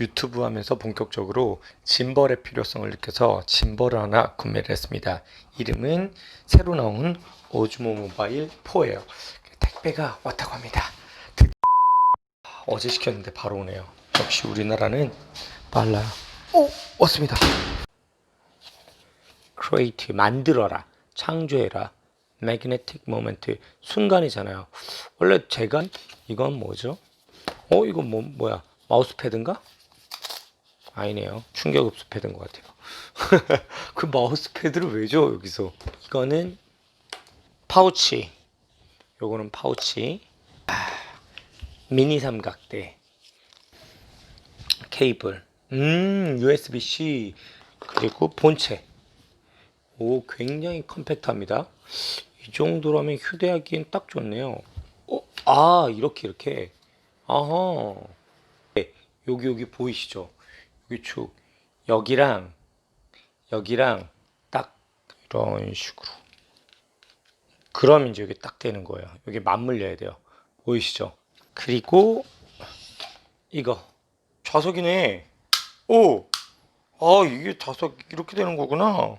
유튜브 하면서 본격적으로 짐벌의 필요성을 느껴서 짐벌을 하나 구매를 했습니다. 이름은 새로 나온 오즈모 모바일 4예요. 택배가 왔다고 합니다. 드- 어제 시켰는데 바로 오네요. 역시 우리나라는 빨라요. 오 왔습니다. create 만들어라 창조해라 magnetic moment 순간이잖아요. 원래 제가 이건 뭐죠? 어 이건 뭐 뭐야 마우스 패드인가? 아니네요. 충격 흡수 패드인 것 같아요. 그 마우스 패드를 왜 줘 여기서? 이거는 파우치. 요거는 파우치. 아, 미니 삼각대. 케이블. 음 USB-C 그리고 본체. 오 굉장히 컴팩트합니다. 이 정도라면 휴대하기엔 딱 좋네요. 어? 아 이렇게 이렇게. 아하. 네, 여기 여기 보이시죠? 여기 축 여기랑 여기랑 딱 이런 식으로. 그럼 이제 여기 딱 되는 거예요. 여기 맞물려야 돼요. 보이시죠? 그리고 이거 좌석이네. 오, 아 이게 좌석 이렇게 되는 거구나.